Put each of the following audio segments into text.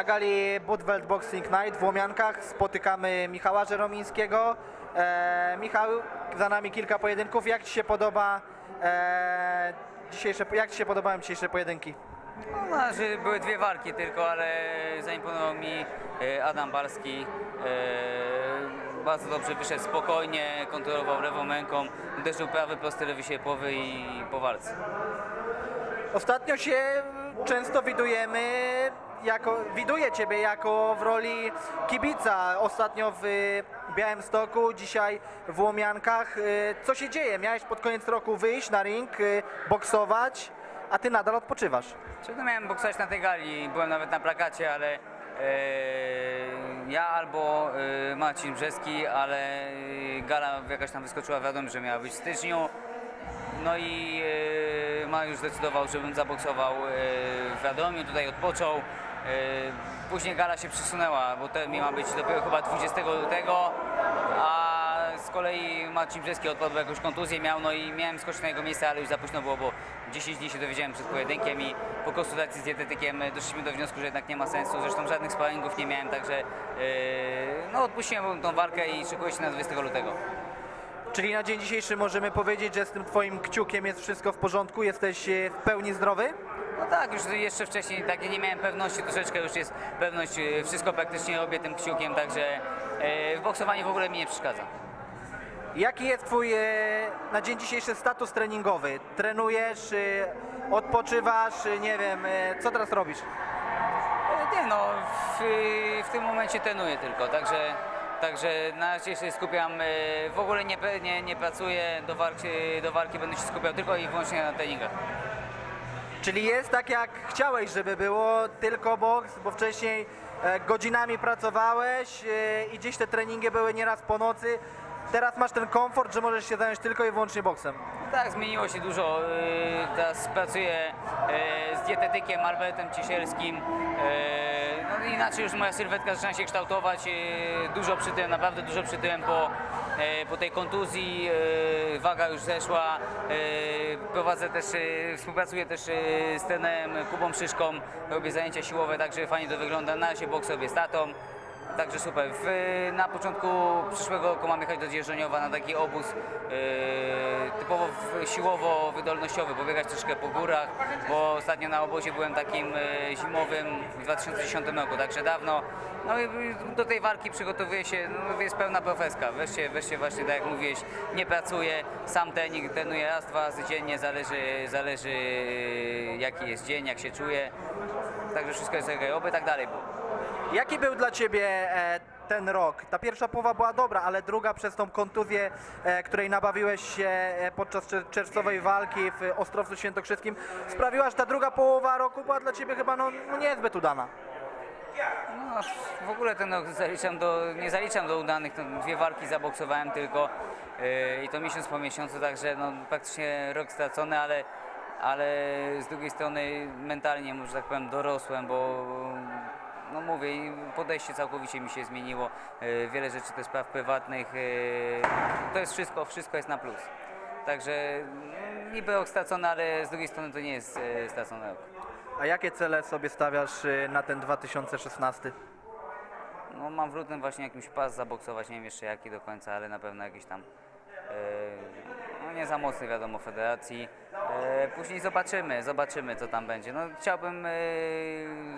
Na gali Budwelt Boxing Night w Łomiankach spotykamy Michała Żeromińskiego. E, Michał, za nami kilka pojedynków. Jak Ci się podoba e, dzisiejsze, jak Ci się podobają dzisiejsze pojedynki? No, znaczy, były dwie walki tylko, ale zaimponował mi e, Adam Balski. E, bardzo dobrze wyszedł, spokojnie, kontrolował lewą ręką, uderzył prawy, prosty lewy sierpowy i po walce. Ostatnio się często widujemy, jako, widuję Ciebie jako w roli kibica. Ostatnio w Białymstoku, dzisiaj w Łomiankach. E, Co się dzieje? Miałeś pod koniec roku wyjść na ring, e, boksować, a Ty nadal odpoczywasz. Czy miałem boksować na tej gali, byłem nawet na plakacie, ale ja albo Marcin Brzeski, ale gala jakaś tam wyskoczyła, wiadomo, że miała być w styczniu. No i Mariusz zdecydował, żebym zaboksował w Radomiu, tutaj odpoczął. E, później gala się przesunęła, bo to miała być dopiero chyba 20 lutego, a z kolei Marcin Brzeski odpadł, jakąś kontuzję miał, no i miałem skoczyć na jego miejsce, ale już za późno było, bo 10 dni się dowiedziałem przed pojedynkiem i po konsultacji z dietetykiem e, doszliśmy do wniosku, że jednak nie ma sensu, zresztą żadnych sparingów nie miałem, także e, no odpuściłem tą walkę i szykuję się na 20 lutego. Czyli na dzień dzisiejszy możemy powiedzieć, że z tym Twoim kciukiem jest wszystko w porządku, jesteś e, w pełni zdrowy? No tak, już jeszcze wcześniej takie nie miałem pewności, troszeczkę już jest pewność, e, wszystko praktycznie robię tym kciukiem, także e, w boksowaniu w ogóle mi nie przeszkadza. Jaki jest Twój e, na dzień dzisiejszy status treningowy? Trenujesz, e, odpoczywasz, e, nie wiem, e, co teraz robisz? Nie no, w, w tym momencie trenuję tylko, także, także na razie się skupiam, e, w ogóle nie, nie, nie pracuję, do walki, do walki będę się skupiał tylko i wyłącznie na treningach. Czyli jest tak jak chciałeś, żeby było tylko boks, bo wcześniej e, godzinami pracowałeś e, i gdzieś te treningi były nieraz po nocy. Teraz masz ten komfort, że możesz się zająć tylko i wyłącznie boksem. Tak, zmieniło się dużo. Yy, Teraz pracuję z dietetykiem Albertem Ciesielskim. No inaczej już moja sylwetka zaczyna się kształtować. Dużo przytyłem, naprawdę dużo przytyłem po, po tej kontuzji. Yy, Waga już zeszła. Yy, Prowadzę też, współpracuję też z trenerem Kubą Szyszką. Robię zajęcia siłowe, także fajnie to wygląda. Na razie boks robię z tatą. Także super. W, na początku przyszłego roku mamy jechać do Dzierżoniowa na taki obóz yy, typowo siłowo-wydolnościowy, pobiegać troszkę po górach, bo ostatnio na obozie byłem takim yy, zimowym w 2010 roku, także dawno. No i do tej walki przygotowuję się, no, jest pełna profeska. Wreszcie, wreszcie właśnie, tak jak mówiłeś, nie pracuję, sam trening trenuję raz, dwa razy dziennie, zależy, zależy yy, jaki jest dzień, jak się czuję. Także wszystko jest okej, oby tak dalej było. Jaki był dla Ciebie e, ten rok? Ta pierwsza połowa była dobra, ale druga przez tą kontuzję, e, której nabawiłeś się e, podczas czer- czerwcowej walki w Ostrowcu Świętokrzyskim, sprawiła, że ta druga połowa roku była dla Ciebie chyba no, no niezbyt udana. No, w ogóle ten rok zaliczam do, nie zaliczam do udanych, to dwie walki zaboksowałem tylko yy, i to miesiąc po miesiącu, także no, praktycznie rok stracony, ale, ale z drugiej strony mentalnie, może tak powiem, dorosłem, bo mówię, i podejście całkowicie mi się zmieniło, yy, wiele rzeczy to spraw prywatnych, yy, to jest wszystko, wszystko jest na plus. Także no, niby rok stracony, ale z drugiej strony to nie jest yy, stracony rok. A jakie cele sobie stawiasz e, na ten 2016? No mam w lutym właśnie jakimś pas zaboksować, nie wiem jeszcze jaki do końca, ale na pewno jakiś tam, e, nie za mocny wiadomo, federacji. E, później zobaczymy, zobaczymy co tam będzie. No chciałbym e,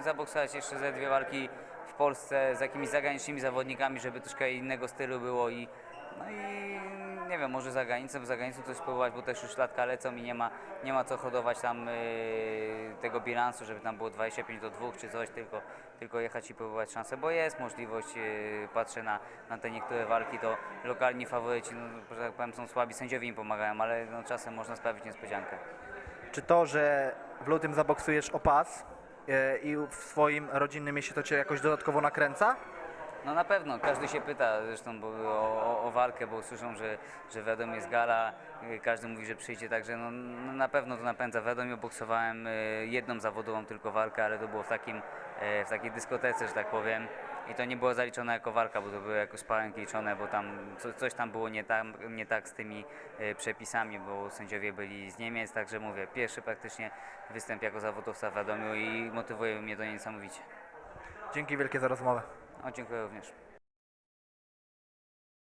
zaboksować jeszcze ze dwie walki w Polsce z jakimiś zagranicznymi zawodnikami, żeby troszkę innego stylu było i no i nie wiem, może za granicą, za granicą coś spróbować, bo też już latka lecą i nie ma, nie ma co hodować tam e, tego bilansu, żeby tam było 25 do 2 czy coś, tylko, tylko jechać i próbować szansę, bo jest możliwość, e, patrzę na, na te niektóre walki, to lokalni faworyci, no, że tak powiem, są słabi, sędziowie im pomagają, ale no, czasem można sprawić niespodziankę. Czy to, że w lutym zaboksujesz o pas e, i w swoim rodzinnym mieście to Cię jakoś dodatkowo nakręca? No na pewno, każdy się pyta zresztą bo, o, o, walkę, bo słyszą, że, że wiadomo jest gala, y, każdy mówi, że przyjdzie, także no, no na pewno to napędza. Wiadomo, boksowałem y, jedną zawodową tylko walkę, ale to było w, takim, e, w takiej dyskotece, że tak powiem. I to nie było zaliczone jako walka, bo to były jako sparring liczone, bo tam co, coś tam było nie, tam, nie tak z tymi przepisami, bo sędziowie byli z Niemiec, także mówię, pierwszy praktycznie występ jako zawodowca w Radomiu i motywuje mnie to niesamowicie. Dzięki wielkie za rozmowę. No, dziękuję również.